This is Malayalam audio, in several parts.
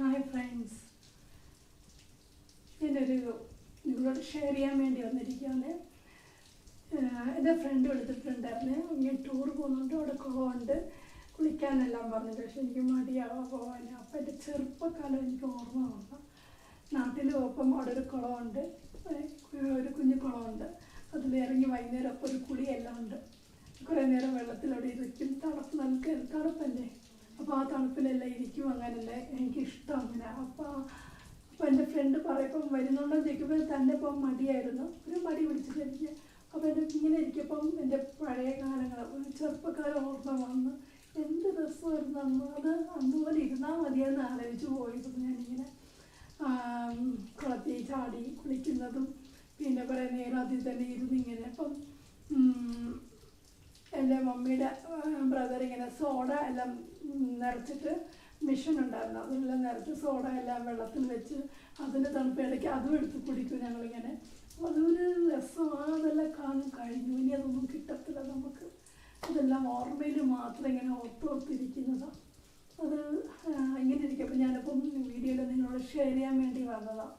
ഹായ് ഫ്രണ്ട്സ് ഞാനൊരു നിങ്ങളോട് ഷെയർ ചെയ്യാൻ വേണ്ടി വന്നിരിക്കുകയാണ്. എന്റെ ഫ്രണ്ട് വിളിച്ചിട്ടുണ്ടായിരുന്നു ഞാൻ ടൂർ പോകുന്നുണ്ട്. അവിടെ കുളമുണ്ട് കുളിക്കാനെല്ലാം പറഞ്ഞു പക്ഷെ എനിക്ക് മടിയാവാ പോകാൻ അപ്പം എന്റെ ചെറുപ്പക്കാലം എനിക്ക് ഓർമ്മ വന്നു. നാട്ടിൽ ഒപ്പം അവിടെ ഒരു കുളമുണ്ട്. ഒരു കുഞ്ഞു കുളമുണ്ട്. അതിൽ ഇറങ്ങി വൈകുന്നേരം അപ്പോൾ ഒരു കുളിയെല്ലാം ഉണ്ട്. കുറേ നേരം വെള്ളത്തിലവിടെ ഇരിക്കും. തണുപ്പ് നമുക്ക് തണുപ്പല്ലേ? അങ്ങനല്ലേ എനിക്കിഷ്ടം അങ്ങനെ. അപ്പോൾ അപ്പോൾ എന്റെ ഫ്രണ്ട് പറയപ്പം വരുന്നുണ്ടോ ചോദിക്കുമ്പോൾ തന്നെ ഇപ്പം മടിയായിരുന്നു. ഒരു മടി പിടിച്ചിട്ട് എനിക്ക് അപ്പോൾ എന്റെ ഇങ്ങനെ ഇരിക്കപ്പം എന്റെ പഴയ കാലങ്ങൾ ചെറുപ്പക്കാലം ഓർമ്മ വന്ന് എന്ത് രസമായിരുന്നു അന്ന്. അത് അന്നുപോലെ ഇരുന്നാൽ മതിയെന്ന് ആലോചിച്ച് പോയിരുന്നു ഞാനിങ്ങനെ കുളത്തിൽ ചാടി കുളിക്കുന്നതും പിന്നെ കുറേ നേരം അതിൽ തന്നെ ഇരുന്ന് ഇങ്ങനെ അപ്പം എന്റെ മമ്മിയുടെ ബ്രദർ ഇങ്ങനെ സോഡ എല്ലാം നിറച്ചിട്ട് മിഷൻ ഉണ്ടായിരുന്നു. അതെല്ലാം നിറച്ച് സോഡ എല്ലാം വെള്ളത്തിൽ വെച്ച് അതിന്റെ തണുപ്പ് ഇടയ്ക്ക് അതും എടുത്ത് കുടിക്കും ഞങ്ങളിങ്ങനെ. അതൊരു രസമാണ് അതെല്ലാം കാണും കഴിഞ്ഞു. ഇനി അതൊന്നും കിട്ടത്തില്ല നമുക്ക്. അതെല്ലാം ഓർമ്മയിൽ മാത്രം ഇങ്ങനെ ഓർത്തോർത്തിരിക്കുന്നതാണ് അത് ഇങ്ങനെ ഇരിക്കും. അപ്പോൾ ഞാനിപ്പം വീഡിയോയിൽ നിങ്ങളോട് ഷെയർ ചെയ്യാൻ വേണ്ടി വന്നതാണ്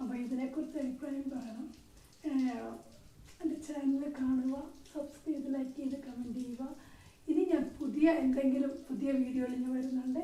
അപ്പോൾ ഇതിനെക്കുറിച്ച് അഭിപ്രായം പറയണം. പുതിയ എന്തെങ്കിലും പുതിയ വീഡിയോയിൽ വരുന്നുണ്ട്.